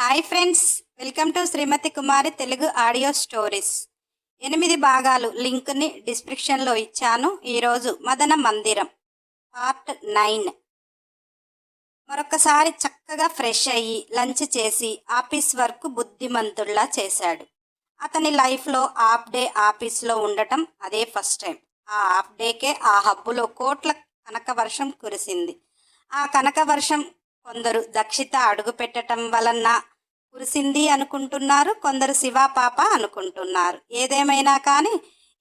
Hi friends welcome to Srimathi Kumari Telugu audio stories ఎనిమిది భాగాలు లింక్ని డిస్క్రిప్షన్లో ఇచ్చాను. ఈరోజు మదన మందిరం పార్ట్ నైన్ మరొకసారి చక్కగా ఫ్రెష్ అయ్యి లంచ్ చేసి ఆఫీస్ వర్క్ బుద్ధిమంతుల్లా చేశాడు. అతని లైఫ్లో హాఫ్ డే ఆఫీస్లో ఉండటం అదే ఫస్ట్ టైం ఆ హాఫ్ డేకే ఆ హబ్బులో కోట్ల కనక వర్షం కురిసింది. ఆ కనక వర్షం కొందరు దక్షిత అడుగు పెట్టడం వలన కురిసింది అనుకుంటున్నారు కొందరు శివ పాప అనుకుంటున్నారు. ఏదేమైనా కానీ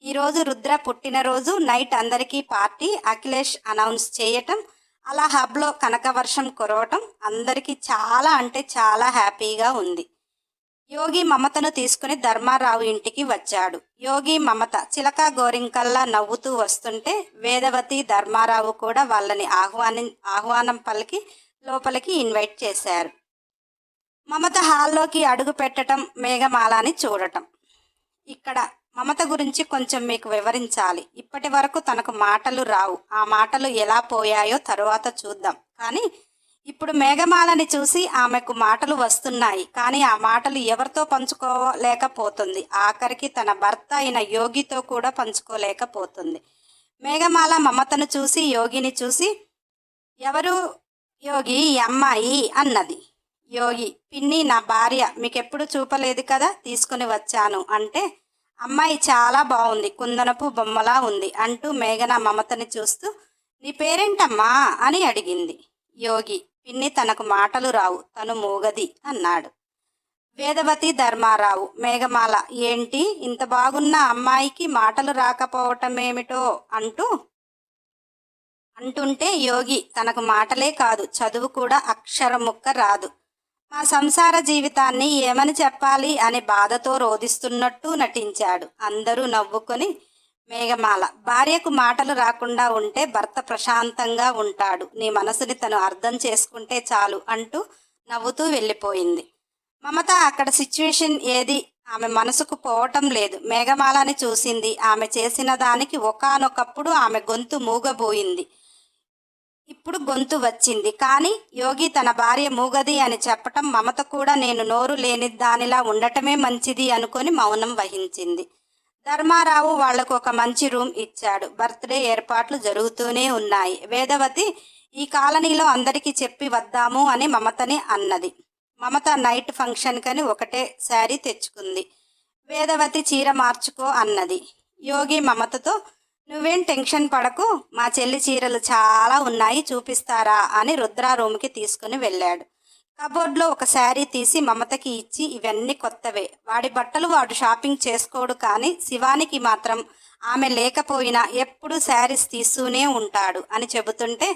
ఈరోజు రుద్ర పుట్టినరోజు నైట్ అందరికీ పార్టీ అఖిలేష్ అనౌన్స్ చేయటం అలా హబ్లో కనకవర్షం కురవటం అందరికీ చాలా అంటే చాలా హ్యాపీగా ఉంది. యోగి మమతను తీసుకుని ధర్మారావు ఇంటికి వచ్చాడు. యోగి మమత చిలక గోరింకల్లా నవ్వుతూ వస్తుంటే వేదవతి ధర్మారావు కూడా వాళ్ళని ఆహ్వాని ఆహ్వానం పలికి లోపలికి ఇన్వైట్ చేశారు. మమత హాల్లోకి అడుగు పెట్టడం మేఘమాలని చూడటం. ఇక్కడ మమత గురించి కొంచెం మీకు వివరించాలి. ఇప్పటి వరకు తనకు మాటలు రావు. ఆ మాటలు ఎలా పోయాయో తరువాత చూద్దాం. కానీ ఇప్పుడు మేఘమాలని చూసి ఆమెకు మాటలు వస్తున్నాయి. కానీ ఆ మాటలు ఎవరితో పంచుకోలేకపోతుంది? ఆఖరికి తన భర్త అయిన యోగితో కూడా పంచుకోలేకపోతుంది. మేఘమాల మమతను చూసి యోగిని చూసి ఎవరు యోగి? ఈ అమ్మాయి అన్నది. యోగి పిన్ని నా భార్య మీకెప్పుడు చూపలేదు కదా? తీసుకుని వచ్చాను. అంటే అమ్మాయి చాలా బాగుంది. కుందనపు బొమ్మలా ఉంది అంటూ మేఘన మమతని చూస్తూ నీ పేరేంటమ్మా? అని అడిగింది. యోగి పిన్ని తనకు మాటలు రావు. తను మూగది అన్నాడు. వేదవతి ధర్మారావు మేఘమాల ఏంటి? ఇంత బాగున్న అమ్మాయికి మాటలు రాకపోవటమేమిటో? అంటూ అంటుంటే యోగి తనకు మాటలే కాదు. చదువు కూడా అక్షరముక్క రాదు. మా సంసార జీవితాన్ని ఏమని చెప్పాలి అని బాధతో రోధిస్తున్నట్టు నటించాడు. అందరూ నవ్వుకొని మేఘమాల. భార్యకు మాటలు రాకుండా ఉంటే భర్త ప్రశాంతంగా ఉంటాడు. నీ మనసుని తను అర్థం చేసుకుంటే చాలు అంటూ నవ్వుతూ వెళ్ళిపోయింది. మమత అక్కడ సిచ్యువేషన్ ఏది? ఆమె మనసుకు పోవటం లేదు. మేఘమాలని చూసింది. ఆమె చేసిన దానికి ఒకానొకప్పుడు ఆమె గొంతు మూగబోయింది. ఇప్పుడు గొంతు వచ్చింది. కానీ యోగి తన భార్య మూగది అని చెప్పటం మమత కూడా నేను నోరు లేని దానిలా ఉండటమే మంచిది అనుకొని మౌనం వహించింది. ధర్మారావు వాళ్ళకు ఒక మంచి రూమ్ ఇచ్చాడు. బర్త్డే ఏర్పాట్లు జరుగుతూనే ఉన్నాయి. వేదవతి ఈ కాలనీలో అందరికీ చెప్పి వద్దాము అని మమతని అన్నది. మమత నైట్ ఫంక్షన్ కని ఒకటే శారీ తెచ్చుకుంది. వేదవతి చీర మార్చుకో అన్నది. యోగి మమతతో నువ్వేం టెన్షన్ పడకు. మా చెల్లి చీరలు చాలా ఉన్నాయి చూపిస్తారా అని రుద్రా రూమ్కి తీసుకుని వెళ్ళాడు. కబోర్డ్లో ఒక శారీ తీసి మమతకి ఇచ్చి ఇవన్నీ కొత్తవే. వాడి బట్టలు వాడు షాపింగ్ చేసుకోడు కానీ శివానికి మాత్రం ఆమె లేకపోయినా ఎప్పుడు శారీస్ తీస్తూనే ఉంటాడు అని చెబుతుంటే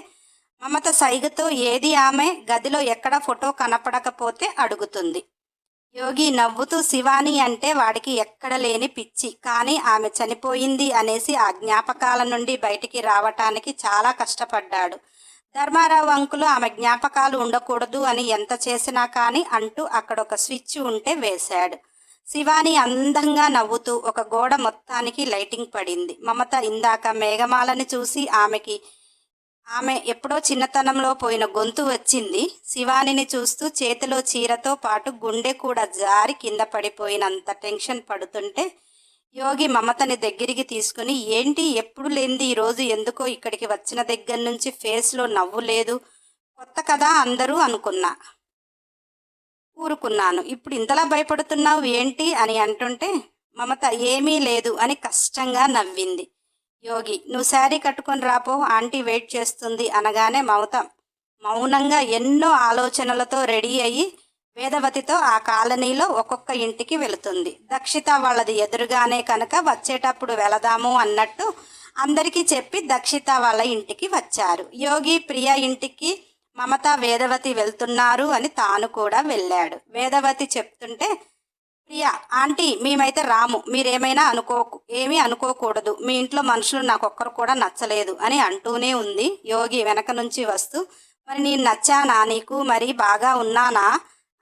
మమత సైగతో ఏది ఆమె? గదిలో ఎక్కడ ఫోటో కనపడకపోతే? అడుగుతుంది. యోగి నవ్వుతూ శివాని అంటే వాడికి ఎక్కడ లేని పిచ్చి కానీ ఆమె చనిపోయింది అనేసి ఆ జ్ఞాపకాల నుండి బయటికి రావటానికి చాలా కష్టపడ్డాడు. ధర్మారావు అంకులు ఆమె జ్ఞాపకాలు ఉండకూడదు అని ఎంత చేసినా కానీ అంటూ అక్కడ ఒక స్విచ్ ఉంటే వేశాడు. శివాని అందంగా నవ్వుతూ ఒక గోడ మొత్తానికి లైటింగ్ పడింది. మమత ఇందాక మేఘమాలని చూసి ఆమెకి ఆమె ఎప్పుడో చిన్నతనంలో పోయిన గొంతు వచ్చింది. శివానిని చూస్తూ చేతిలో చీరతో పాటు గుండె కూడా జారి కింద పడిపోయినంత టెన్షన్ పడుతుంటే యోగి మమతని దగ్గరికి తీసుకుని ఏంటి ఎప్పుడు లేనిది ఈరోజు ఎందుకో ఇక్కడికి వచ్చిన దగ్గర నుంచి ఫేస్లో నవ్వు లేదు. కొత్త కదా అందరూ అనుకున్నా. ఊరుకున్నాను. ఇప్పుడు ఇంతలా భయపడుతున్నావు? ఏంటి? అని అంటుంటే మమత ఏమీ లేదు అని కష్టంగా నవ్వింది. యోగి నువ్వు శారీ కట్టుకొని రాపో ఆంటీ వెయిట్ చేస్తుంది అనగానే మమత మౌనంగా ఎన్నో ఆలోచనలతో రెడీ అయ్యి వేదవతితో ఆ కాలనీలో ఒక్కొక్క ఇంటికి వెళుతుంది. దక్షిత వాళ్ళది ఎదురుగానే కనుక వచ్చేటప్పుడు వెళదాము అన్నట్టు అందరికీ చెప్పి దక్షిత వాళ్ళ ఇంటికి వచ్చారు. యోగి ప్రియ ఇంటికి మమత వేదవతి వెళ్తున్నారు అని తాను కూడా వెళ్ళాడు. వేదవతి చెప్తుంటే ప్రియా ఆంటీ మేమైతే రాము. మీరేమైనా అనుకో ఏమీ అనుకోకూడదు. మీ ఇంట్లో మనుషులు నాకొక్కరు కూడా నచ్చలేదు అని అంటూనే ఉంది యోగి వెనక నుంచి వస్తూ. మరి నేను నచ్చానా నీకు? మరి బాగా ఉన్నానా?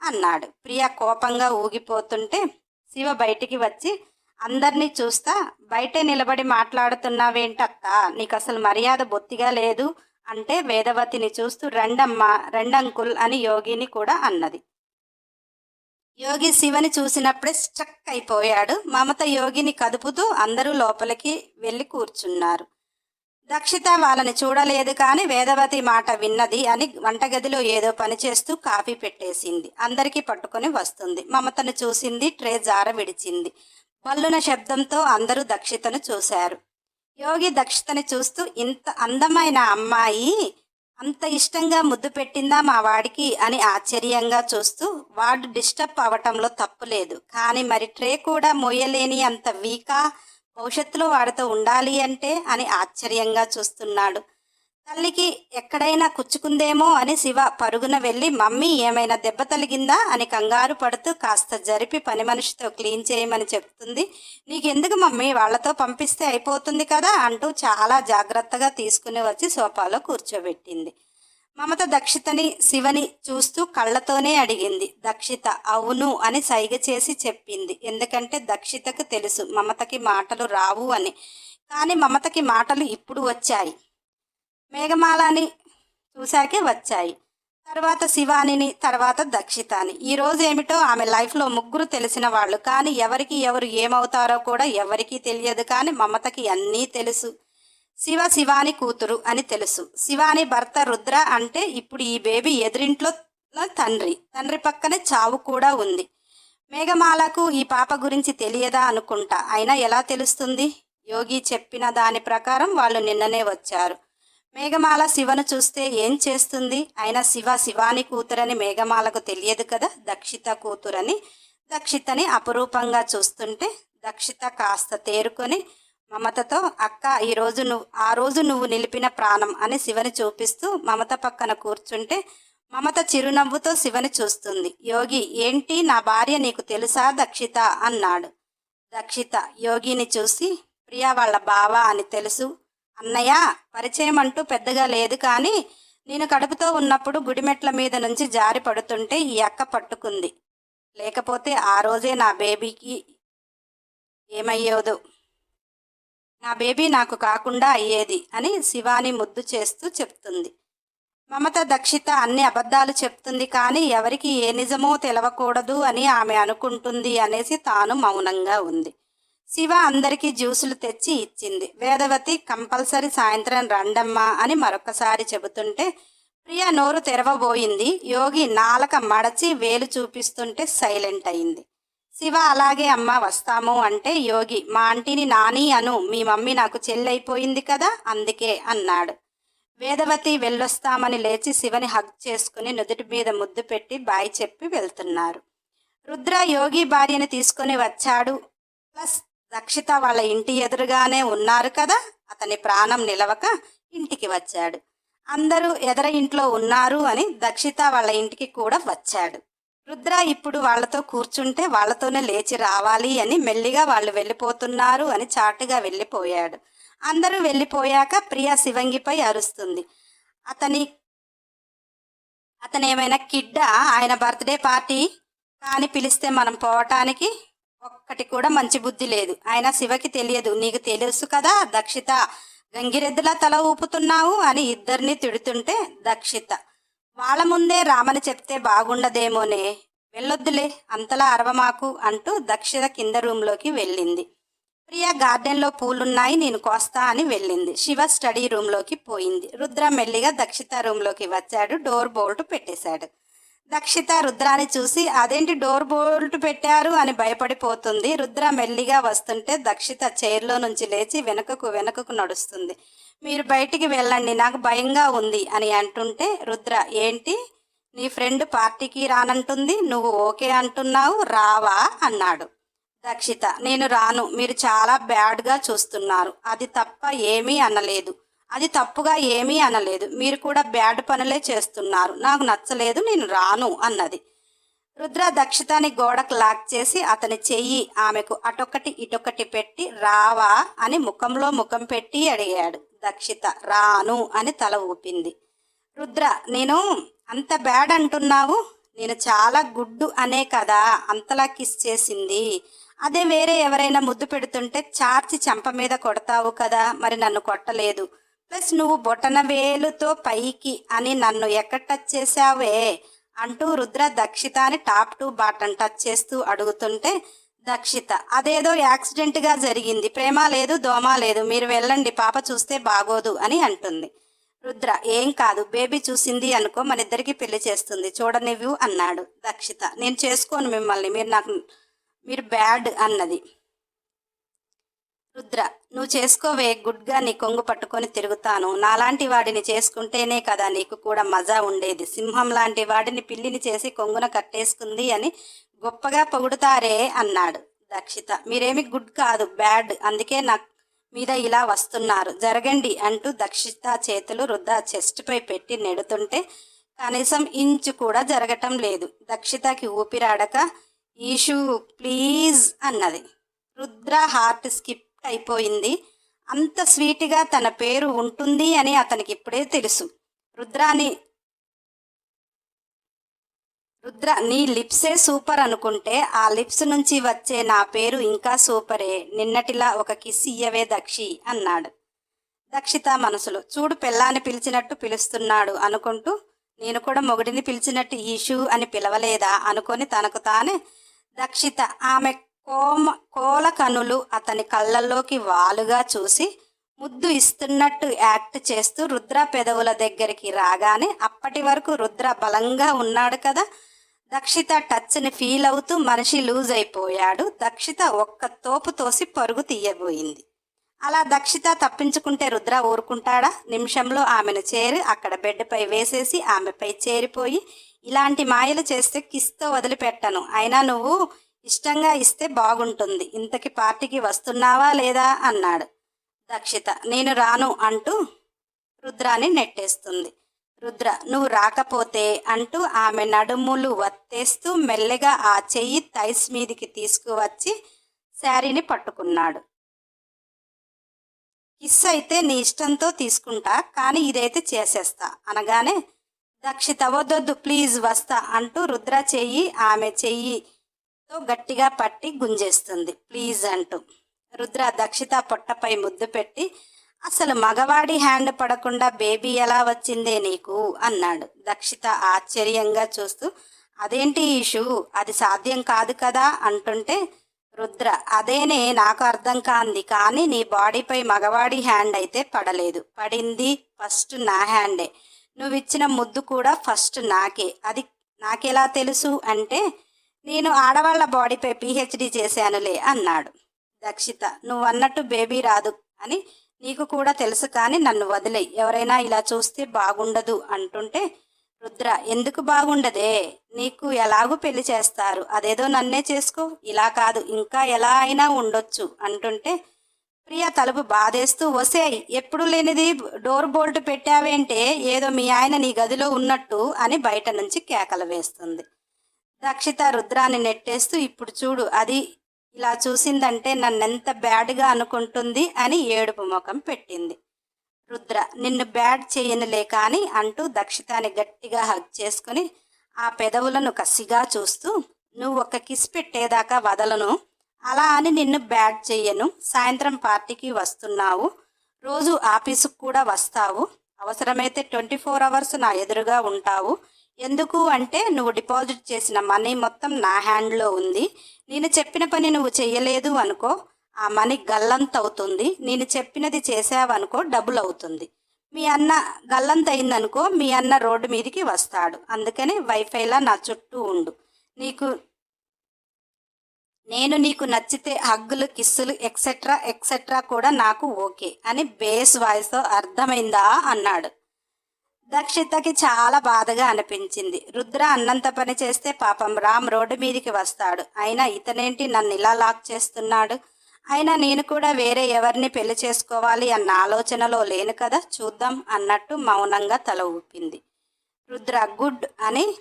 అన్నాడు. ప్రియ కోపంగా ఊగిపోతుంటే శివ బయటికి వచ్చి అందరినీ చూస్తా బయటే నిలబడి మాట్లాడుతున్నావేంటక్క? నీకు అసలు మర్యాద బొత్తిగా లేదు అంటే వేదవతిని చూస్తూ రెండమ్మ రెండంకుల్ అని యోగిని కూడా అన్నది. యోగి శివని చూసినప్పుడే స్ట్రక్ అయిపోయాడు. మమత యోగిని కదుపుతూ అందరూ లోపలికి వెళ్ళి కూర్చున్నారు. దక్షిత వాళ్ళని చూడలేదు కానీ వేదవతి మాట విన్నది అని వంటగదిలో ఏదో పని చేస్తూ కాఫీ పెట్టేసింది. అందరికీ పట్టుకొని వస్తుంది. మమతను చూసింది ట్రే జార విడిచింది. బల్లున శబ్దంతో అందరూ దక్షితను చూశారు. యోగి దక్షితని చూస్తూ ఇంత అందమైన అమ్మాయి అంత ఇష్టంగా ముద్దు పెట్టిందా మా వాడికి అని ఆశ్చర్యంగా చూస్తూ వాడు డిస్టర్బ్ అవటంలో తప్పులేదు కానీ మరి ట్రే కూడా మోయలేని అంత వీకా భవిష్యత్తులో వాడితో ఉండాలి అంటే అని ఆశ్చర్యంగా చూస్తున్నాడు. తల్లికి ఎక్కడైనా కుచ్చుకుందేమో అని శివ పరుగున వెళ్ళి మమ్మీ ఏమైనా దెబ్బ తలిగిందా అని కంగారు పడుతూ కాస్త జరిపి పని మనిషితో క్లీన్ చేయమని చెప్తుంది. నీకెందుకు మమ్మీ? వాళ్ళతో పంపిస్తే అయిపోతుంది కదా అంటూ చాలా జాగ్రత్తగా తీసుకుని వచ్చి సోఫాలో కూర్చోబెట్టింది. మమత దక్షితని శివని చూస్తూ కళ్ళతోనే అడిగింది. దక్షిత అవును అని సైగ చేసి చెప్పింది. ఎందుకంటే దక్షితకు తెలుసు మమతకి మాటలు రావు అని. కానీ మమతకి మాటలు ఇప్పుడు వచ్చాయి. మేఘమాలని చూశాకే వచ్చాయి. తర్వాత శివానిని తర్వాత దక్షితాని. ఈ రోజు ఏమిటో ఆమె లైఫ్లో ముగ్గురు తెలిసిన వాళ్ళు. కానీ ఎవరికి ఎవరు ఏమవుతారో కూడా ఎవరికీ తెలియదు. కానీ మమతకి అన్నీ తెలుసు. శివ శివాని కూతురు అని తెలుసు. శివాని భర్త రుద్ర అంటే ఇప్పుడు ఈ బేబీ ఎదురింట్లో తండ్రి. తండ్రి పక్కనే చావు కూడా ఉంది. మేఘమాలకు ఈ పాప గురించి తెలియదా అనుకుంటా. అయినా ఎలా తెలుస్తుంది? యోగి చెప్పిన దాని ప్రకారం వాళ్ళు నిన్ననే వచ్చారు. మేఘమాల శివను చూస్తే ఏం చేస్తుంది? అయినా శివ శివాని కూతురని మేఘమాలకు తెలియదు కదా దక్షిత కూతురని. దక్షితని అపురూపంగా చూస్తుంటే దక్షిత కాస్త తేరుకొని మమతతో అక్క ఈ రోజు నువ్వు ఆ రోజు నువ్వు నిలిపిన ప్రాణం అని శివని చూపిస్తూ మమత పక్కన కూర్చుంటే మమత చిరునవ్వుతో శివని చూస్తుంది. యోగి ఏంటి? నా భార్య నీకు తెలుసా దక్షిత? అన్నాడు. దక్షిత యోగిని చూసి ప్రియా వాళ్ళ బావ అని తెలుసు అన్నయ్య పరిచయం అంటూ పెద్దగా లేదు కానీ నేను కడుపుతో ఉన్నప్పుడు గుడిమెట్ల మీద నుంచి జారి పడుతుంటే ఈ అక్క పట్టుకుంది. లేకపోతే ఆ రోజే నా బేబీకి ఏమయ్యేదో. నా బేబీ నాకు కాకుండా అయ్యేది అని శివాని ముద్దు చేస్తూ చెప్తుంది. మమత దక్షిత అన్ని అబద్ధాలు చెప్తుంది కానీ ఎవరికి ఏ నిజమో తెలవకూడదు అని ఆమె అనుకుంటుంది అనేసి తాను మౌనంగా ఉంది. శివ అందరికీ జ్యూసులు తెచ్చి ఇచ్చింది. వేదవతి కంపల్సరీ సాయంత్రం రండమ్మా అని మరొకసారి చెబుతుంటే ప్రియ నోరు తెరవబోయింది. యోగి నాలక మడచి వేలు చూపిస్తుంటే సైలెంట్ అయింది. శివ అలాగే అమ్మ వస్తాము అంటే యోగి మా ఆంటీని నాని అను మీ మమ్మీ నాకు చెల్లైపోయింది కదా అందుకే అన్నాడు. వేదవతి వెళ్ళొస్తామని లేచి శివని హగ్ చేసుకుని నుదుటి మీద ముద్దు పెట్టి బాయ్ చెప్పి వెళ్తున్నారు. రుద్ర యోగి భార్యని తీసుకొని వచ్చాడు. ప్లస్ రక్షిత వాళ్ళ ఇంటి ఎదురుగానే ఉన్నారు కదా అతని ప్రాణం నిలవక ఇంటికి వచ్చాడు. అందరూ ఎదర ఇంట్లో ఉన్నారు అని దక్షిత వాళ్ళ ఇంటికి కూడా వచ్చాడు. రుద్ర ఇప్పుడు వాళ్ళతో కూర్చుంటే వాళ్ళతోనే లేచి రావాలి అని మెల్లిగా వాళ్ళు వెళ్ళిపోతున్నారు అని చాటుగా వెళ్ళిపోయాడు. అందరూ వెళ్ళిపోయాక ప్రియా శివంగిపై అరుస్తుంది. అతని అతనేమైనా కిడ్డా? ఆయన బర్త్డే పార్టీ? కానీ పిలిస్తే మనం పోవటానికి? ఒక్కటి కూడా మంచి బుద్ధి లేదు. ఆయన శివకి తెలియదు. నీకు తెలుసు కదా దక్షిత గంగిరెద్దులా తల ఊపుతున్నావు అని ఇద్దరిని తిడుతుంటే దక్షిత వాళ్ళ ముందే రామని చెప్తే బాగుండదేమోనే వెళ్ళొద్దులే అంతలా అరవమాకు అంటూ దక్షిత కింద రూమ్లోకి వెళ్ళింది. ప్రియ గార్డెన్లో పూలున్నాయి నేను కోస్తా అని వెళ్ళింది. శివ స్టడీ రూమ్లోకి పోయింది. రుద్ర మెల్లిగా దక్షిత రూమ్లోకి వచ్చాడు. డోర్ బోల్ట్ పెట్టేశాడు. దక్షిత రుద్రాని చూసి అదేంటి డోర్ బోల్ట్ పెట్టారు? అని భయపడిపోతుంది. రుద్ర మెల్లిగా వస్తుంటే దక్షిత చైర్లో నుంచి లేచి వెనుకకు వెనుకకు నడుస్తుంది. మీరు బయటికి వెళ్ళండి నాకు భయంగా ఉంది అని అంటుంటే రుద్ర ఏంటి? నీ ఫ్రెండ్ పార్టీకి రానంటుంది నువ్వు ఓకే అంటున్నావు రావా? అన్నాడు. దక్షిత నేను రాను మీరు చాలా బ్యాడ్గా చూస్తున్నారు. అది తప్ప ఏమీ అనలేదు. అది తప్పుగా ఏమీ అనలేదు. మీరు కూడా బ్యాడ్ పనులే చేస్తున్నారు. నాకు నచ్చలేదు నేను రాను అన్నది. రుద్ర దక్షితాని గోడకు లాక్ చేసి అతని చెయ్యి ఆమెకు అటొకటి ఇటొకటి పెట్టి రావా అని ముఖంలో ముఖం పెట్టి అడిగాడు దక్షిత. రాను అని తల ఊపింది. రుద్ర నేను అంత బ్యాడ్ అంటున్నావు? నేను చాలా గుడ్డు అనే కదా అంతలా కిస్ చేసింది. అదే వేరే ఎవరైనా ముద్దు పెడుతుంటే చార్చి చెంప మీద కొడతావు కదా మరి నన్ను కొట్టలేదు. ప్లస్ నువ్వు బొటన వేలుతో పైకి అని నన్ను ఎక్కడ టచ్ చేసావే అంటూ రుద్ర దక్షితాని టాప్ టు బాటన్ టచ్ చేస్తూ అడుగుతుంటే దక్షిత అదేదో యాక్సిడెంట్గా జరిగింది. ప్రేమ లేదు దోమ లేదు. మీరు వెళ్ళండి. పాప చూస్తే బాగోదు అని అంటుంది. రుద్ర ఏం కాదు. బేబీ చూసింది అనుకో మన ఇద్దరికి పెళ్ళి చేస్తుంది. చూడనివ్వు అన్నాడు దక్షిత. నేను చేసుకోను మిమ్మల్ని. మీరు నాకు మీరు బ్యాడ్ అన్నది. రుద్ర నువ్వు చేసుకోవే గుడ్గా నీ కొంగు పట్టుకొని తిరుగుతాను. నాలాంటి వాడిని చేసుకుంటేనే కదా నీకు కూడా మజా ఉండేది. సింహం లాంటి వాడిని పిల్లిని చేసి కొంగున కట్టేసుకుంది అని గొప్పగా పొగుడుతారే అన్నాడు దక్షిత మీరేమి గుడ్ కాదు బ్యాడ్. అందుకే నా మీద ఇలా వస్తున్నారు. జరగండి అంటూ దక్షిత చేతులు రుద్ర చెస్ట్పై పెట్టి నెడుతుంటే కనీసం ఇంచు కూడా జరగటం లేదు. దక్షితకి ఊపిరాడక ఈషు ప్లీజ్ అన్నది. రుద్ర హార్ట్ స్కిప్ అయిపోయింది. అంత స్వీట్గా తన పేరు ఉంటుంది అని అతనికి ఇప్పుడే తెలుసు. రుద్రాని రుద్ర నీ లిప్సే సూపర్ అనుకుంటే ఆ లిప్స్ నుంచి వచ్చే నా పేరు ఇంకా సూపరే. నిన్నటిలా ఒక కిస్ ఇయ్యవే దక్షి అన్నాడు. దక్షిత మనసులో చూడు పెళ్ళాన్ని పిలిచినట్టు పిలుస్తున్నాడు అనుకుంటూ నేను కూడా మొగుడిని పిలిచినట్టు ఈషు అని పిలవలేదా అనుకొని తనకు తానే దక్షిత ఆమె కోమ కోల కనులు అతని కళ్ళల్లోకి వాలుగా చూసి ముద్దు ఇస్తున్నట్టు యాక్ట్ చేస్తూ రుద్ర పెదవుల దగ్గరికి రాగానే అప్పటి వరకు రుద్ర బలంగా ఉన్నాడు కదా. దక్షిత టచ్ని ఫీల్ అవుతూ మనిషి లూజ్ అయిపోయాడు. దక్షిత ఒక్క తోపు తోసి పరుగు తీయబోయింది. అలా దక్షిత తప్పించుకుంటే రుద్ర ఊరుకుంటాడా? నిమిషంలో ఆమెను చేరి అక్కడ బెడ్పై వేసేసి ఆమెపై చేరిపోయి ఇలాంటి మాయలు చేస్తే కిస్తో వదిలిపెట్టను. అయినా నువ్వు ఇష్టంగా ఇస్తే బాగుంటుంది. ఇంతకి పార్టీకి వస్తున్నావా లేదా? అన్నాడు. దక్షిత నేను రాను అంటూ రుద్రాని నెట్టేస్తుంది. రుద్ర నువ్వు రాకపోతే అంటూ ఆమె నడుములు వత్తేస్తూ మెల్లగా ఆ చెయ్యి తైస్ మీదికి తీసుకువచ్చి శారీని పట్టుకున్నాడు. కిస్ అయితే నీ ఇష్టంతో తీసుకుంటా కానీ ఇదైతే చేసేస్తా అనగానే దక్షిత వద్దొద్దు ప్లీజ్ వస్తా అంటూ రుద్ర చెయ్యి ఆమె చెయ్యి తో గట్టిగా పట్టి గుంజేస్తుంది. ప్లీజ్ అంటూ. రుద్ర దక్షిత పొట్టపై ముద్దు పెట్టి అసలు మగవాడి హ్యాండ్ పడకుండా బేబీ ఎలా వచ్చిందే నీకు? అన్నాడు. దక్షిత ఆశ్చర్యంగా చూస్తూ అదేంటి ఇషు అది సాధ్యం కాదు కదా? అంటుంటే రుద్ర అదేనే నాకు అర్థం కాంది కానీ నీ బాడీపై మగవాడి హ్యాండ్ అయితే పడలేదు. పడింది ఫస్ట్ నా హ్యాండే. నువ్వు ఇచ్చిన ముద్దు కూడా ఫస్ట్ నాకే. అది నాకెలా తెలుసు? అంటే నేను ఆడవాళ్ళ బాడీపై పిహెచ్డి చేశానులే అన్నాడు. దక్షిత నువ్వు అన్నట్టు బేబీ రాదు అని నీకు కూడా తెలుసు కానీ నన్ను వదిలే ఎవరైనా ఇలా చూస్తే బాగుండదు అంటుంటే రుద్ర ఎందుకు బాగుండదే? నీకు ఎలాగూ పెళ్ళి చేస్తారు. అదేదో నన్నే చేసుకో. ఇలా కాదు. ఇంకా ఎలా అయినా ఉండొచ్చు అంటుంటే ప్రియ తలుపు బాధేస్తూ వసేయ్ ఎప్పుడు లేనిది డోర్ బోల్ట్ పెట్టావేంటే ఏదో మీ ఆయన నీ గదిలో ఉన్నట్టు అని బయట నుంచి కేకలు వేస్తుంది. దక్షిత రుద్రాన్ని నెట్టేస్తూ ఇప్పుడు చూడు అది ఇలా చూసిందంటే నన్నెంత బ్యాడ్గా అనుకుంటుంది అని ఏడుపు ముఖం పెట్టింది. రుద్ర నిన్ను బ్యాడ్ చేయనులే కానీ అంటూ దక్షితాన్ని గట్టిగా హగ్ చేసుకుని ఆ పెదవులను కసిగా చూస్తూ నువ్వు ఒక కిస్ పెట్టేదాకా వదలను. అలా అని నిన్ను బ్యాడ్ చెయ్యను. సాయంత్రం పార్టీకి వస్తున్నావు. రోజు ఆఫీసుకు కూడా వస్తావు. అవసరమైతే ట్వంటీ ఫోర్ అవర్స్ నా ఎదురుగా ఉంటావు. ఎందుకు అంటే నువ్వు డిపాజిట్ చేసిన మనీ మొత్తం నా హ్యాండ్లో ఉంది. నేను చెప్పిన పని నువ్వు చెయ్యలేదు అనుకో ఆ మనీ గల్లంత అవుతుంది నేను చెప్పినది చేసావనుకో డబుల్ అవుతుంది మీ అన్న గల్లంత అయిందనుకో మీ అన్న రోడ్డు మీదకి వస్తాడు. అందుకని వైఫైలా నా చుట్టూ ఉండు. నీకు నేను నీకు నచ్చితే హగ్గులు కిస్సులు ఎక్సెట్రా ఎక్సెట్రా కూడా నాకు ఓకే అని బేస్ వాయిస్తో అర్థమైందా? అన్నాడు. దక్షితకి చాలా బాధగా అనిపించింది. రుద్ర అన్నంత పని చేస్తే పాపం రామ్ రోడ్డు మీదికి వస్తాడు. అయినా ఇతనేంటి నన్ను ఇలా లాక్ చేస్తున్నాడు? అయినా నేను కూడా వేరే ఎవరిని పెళ్ళి చేసుకోవాలి అన్న ఆలోచనలో లేను కదా? చూద్దాం అన్నట్టు మౌనంగా తల ఊపింది. రుద్ర గుడ్ అని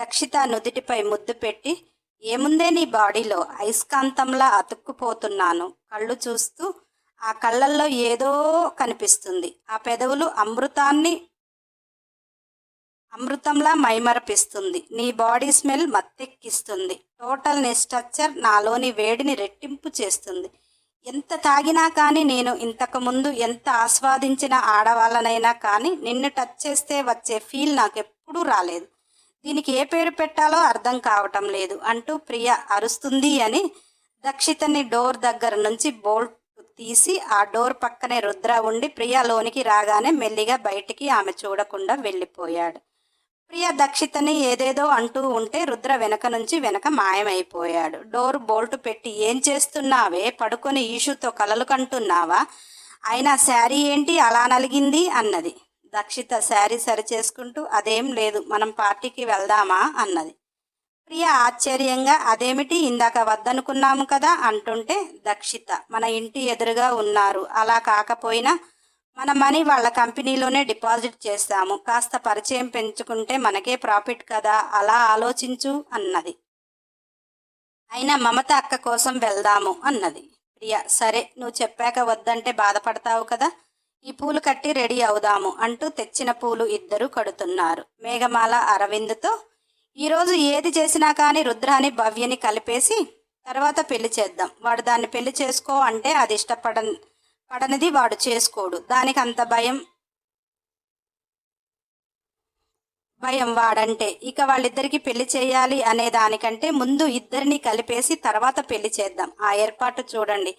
దక్షిత నుదిటిపై ముద్దు పెట్టి ఏముందే నీ బాడీలో? అయస్కాంతంలా అతుక్కుపోతున్నాను. కళ్ళు చూస్తూ ఆ కళ్ళల్లో ఏదో కనిపిస్తుంది. ఆ పెదవులు అమృతాన్ని అమృతంలా మైమరపిస్తుంది. నీ బాడీ స్మెల్ మత్తెక్కిస్తుంది. టోటల్ నీ స్ట్రక్చర్ నాలోని వేడిని రెట్టింపు చేస్తుంది. ఎంత తాగినా కానీ నేను ఇంతకుముందు ఎంత ఆస్వాదించిన ఆడవాళ్ళనైనా కానీ నిన్ను టచ్ చేస్తే వచ్చే ఫీల్ నాకు ఎప్పుడూ రాలేదు. దీనికి ఏ పేరు పెట్టాలో అర్థం కావటం లేదు. అంటూ ప్రియ అరుస్తుంది అని దక్షితని డోర్ దగ్గర నుంచి బోల్ట్ తీసి ఆ డోర్ పక్కనే రుద్ర ఉండి ప్రియ లోనికి రాగానే మెల్లిగా బయటికి ఆమె చూడకుండా వెళ్ళిపోయాడు. ప్రియ దక్షితని ఏదేదో అంటూ ఉంటే రుద్ర వెనక నుంచి వెనక మాయమైపోయాడు. డోర్ బోల్ట్ పెట్టి ఏం చేస్తున్నావే? పడుకొని ఈషుతో కలలు కంటున్నావా? అయినా శారీ ఏంటి అలా నలిగింది? అన్నది. దక్షిత శారీ సరిచేసుకుంటూ అదేం లేదు మనం పార్టీకి వెళ్దామా? అన్నది. ప్రియ ఆశ్చర్యంగా అదేమిటి? ఇందాక వద్దనుకున్నాము కదా? అంటుంటే దక్షిత మన ఇంటి ఎదురుగా ఉన్నారు. అలా కాకపోయినా మన మనీ వాళ్ళ కంపెనీలోనే డిపాజిట్ చేస్తాము. కాస్త పరిచయం పెంచుకుంటే మనకే ప్రాఫిట్ కదా అలా ఆలోచించు అన్నది. అయినా మమత అక్క కోసం వెళ్దాము అన్నది. ప్రియ సరే నువ్వు చెప్పాక వద్దంటే బాధపడతావు కదా ఈ పూలు కట్టి రెడీ అవుదాము అంటూ తెచ్చిన పూలు ఇద్దరు కడుతున్నారు. మేఘమాల అరవింద్తో ఈరోజు ఏది చేసినా కానీ రుద్రాని భవ్యని కలిపేసి తర్వాత పెళ్ళి చేద్దాం. వాడు దాన్ని పెళ్ళి చేసుకో అంటే అది ఇష్టపడ పడనిది వాడు చేసుకోడు. దానికి అంత భయం భయం వాడంటే. ఇక వాళ్ళిద్దరికి పెళ్ళి చేయాలి అనే దానికంటే ముందు ఇద్దరిని కలిపేసి తర్వాత పెళ్ళి చేద్దాం. ఆ ఏర్పాటు చూడండి.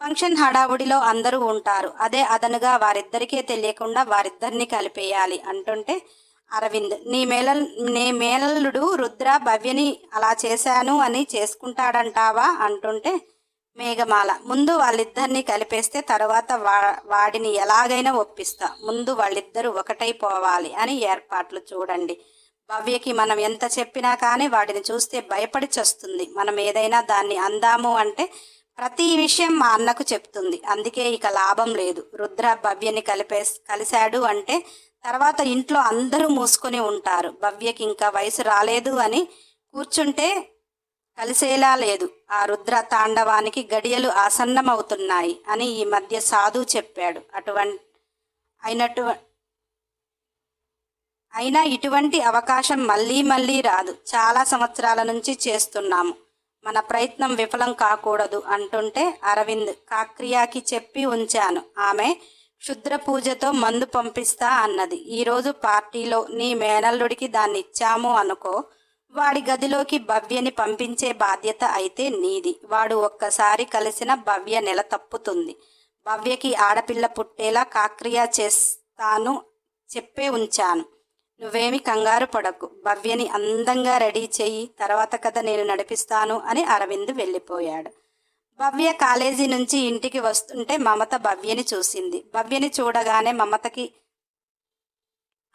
ఫంక్షన్ హడావుడిలో అందరూ ఉంటారు. అదే అదనుగా వారిద్దరికే తెలియకుండా వారిద్దరిని కలిపేయాలి అంటుంటే అరవింద్ నీ మేల నీ మేనల్లుడు రుద్ర భవ్యని అలా చేశాను అని చేసుకుంటాడంటావా? అంటుంటే మేఘమాల. ముందు వాళ్ళిద్దరిని కలిపేస్తే తర్వాత వా వాడిని ఎలాగైనా ఒప్పిస్తా. ముందు వాళ్ళిద్దరూ ఒకటైపోవాలి అని ఏర్పాట్లు చూడండి. భవ్యకి మనం ఎంత చెప్పినా కానీ వాడిని చూస్తే భయపడి చస్తుంది. మనం ఏదైనా దాన్ని అందాము అంటే ప్రతి విషయం మా అన్నకు చెప్తుంది. అందుకే ఇక లాభం లేదు. రుద్ర భవ్యని కలిపే కలిశాడు అంటే తర్వాత ఇంట్లో అందరూ మూసుకొని ఉంటారు. భవ్యకి ఇంకా వయసు రాలేదు అని కూర్చుంటే కలిసేలా లేదు. ఆ రుద్ర తాండవానికి గడియలు ఆసన్నమవుతున్నాయి అని ఈ మధ్య సాధు చెప్పాడు. అటువంటి అయినటు అయినా ఇటువంటి అవకాశం మళ్ళీ మళ్ళీ రాదు. చాలా సంవత్సరాల నుంచి చేస్తున్నాము. మన ప్రయత్నం విఫలం కాకూడదు అంటుంటే అరవింద్ కాక్రియాకి చెప్పి ఉంచాను. ఆమె క్షుద్ర పూజతో మందు పంపిస్తా అన్నది. ఈరోజు పార్టీలో నీ మేనల్లుడికి దాన్ని ఇచ్చాము అనుకో వాడి గదిలోకి భవ్యని పంపించే బాధ్యత అయితే నీది. వాడు ఒక్కసారి కలిసిన భవ్య నెల తప్పుతుంది. భవ్యకి ఆడపిల్ల పుట్టేలా కాక్రియ చేస్తాను చెప్పే ఉంచాను. నువ్వేమి కంగారు పడకు. భవ్యని అందంగా రెడీ చేయి. తర్వాత కథ నేను నడిపిస్తాను అని అరవింద్ వెళ్ళిపోయాడు. భవ్య కాలేజీ నుంచి ఇంటికి వస్తుంటే మమత భవ్యని చూసింది. భవ్యని చూడగానే మమతకి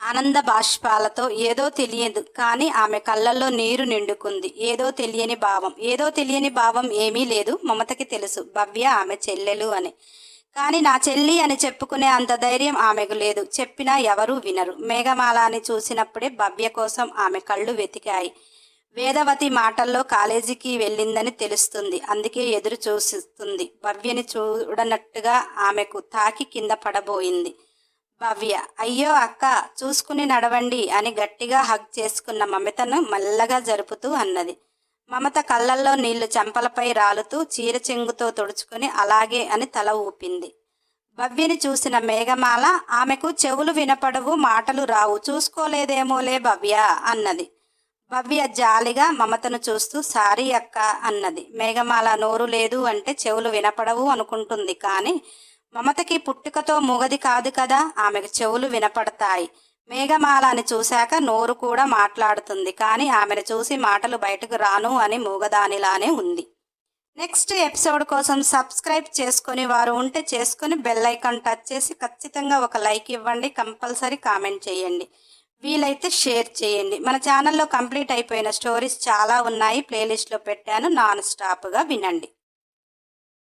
ఆనంద బాష్పాలతో ఏదో తెలియదు కానీ ఆమె కళ్ళల్లో నీరు నిండుకుంది. ఏదో తెలియని భావం. ఏదో తెలియని భావం ఏమీ లేదు. మమతకి తెలుసు. భవ్య ఆమె చెల్లెలు అని. కానీ నా చెల్లి అని చెప్పుకునే అంత ధైర్యం ఆమెకు లేదు. చెప్పినా ఎవరూ వినరు. మేఘమాలాని చూసినప్పుడే భవ్య కోసం ఆమె కళ్ళు వెతికాయి. వేదవతి మాటల్లో కాలేజీకి వెళ్ళిందని తెలుస్తుంది. అందుకే ఎదురు చూసిస్తుంది భవ్యని చూడనట్టుగా ఆమెకు తాకి కింద పడబోయింది. భవ్య అయ్యో అక్క చూసుకుని నడవండి అని గట్టిగా హగ్ చేసుకున్న మమతను మెల్లగా జరుపుతూ అన్నది. మమత కళ్ళల్లో నీళ్ళు చెంపలపై రాలుతూ చీర చెంగుతో తుడుచుకుని అలాగే అని తల ఊపింది. భవ్యని చూసిన మేఘమాల ఆమెకు చెవులు వినపడవు మాటలు రావు చూసుకోలేదేమోలే భవ్య అన్నది. భవ్య జాలిగా మమతను చూస్తూ సారీ అక్క అన్నది. మేఘమాల నోరు లేదు అంటే చెవులు వినపడవు అనుకుంటుంది కానీ మమతకి పుట్టుకతో మూగది కాదు కదా ఆమెకు చెవులు వినపడతాయి. మేఘమాలని చూశాక నోరు కూడా మాట్లాడుతుంది. కానీ ఆమెను చూసి మాటలు బయటకు రాను అని మూగదానిలానే ఉంది. నెక్స్ట్ ఎపిసోడ్ కోసం సబ్స్క్రైబ్ చేసుకొని వారు ఉంటే చేసుకుని బెల్ ఐకాన్ టచ్ చేసి ఖచ్చితంగా ఒక లైక్ ఇవ్వండి. కంపల్సరీ కామెంట్ చేయండి. వీలైతే షేర్ చేయండి. మన ఛానల్లో కంప్లీట్ అయిపోయిన స్టోరీస్ చాలా ఉన్నాయి. ప్లేలిస్ట్లో పెట్టాను. నాన్ స్టాప్గా వినండి.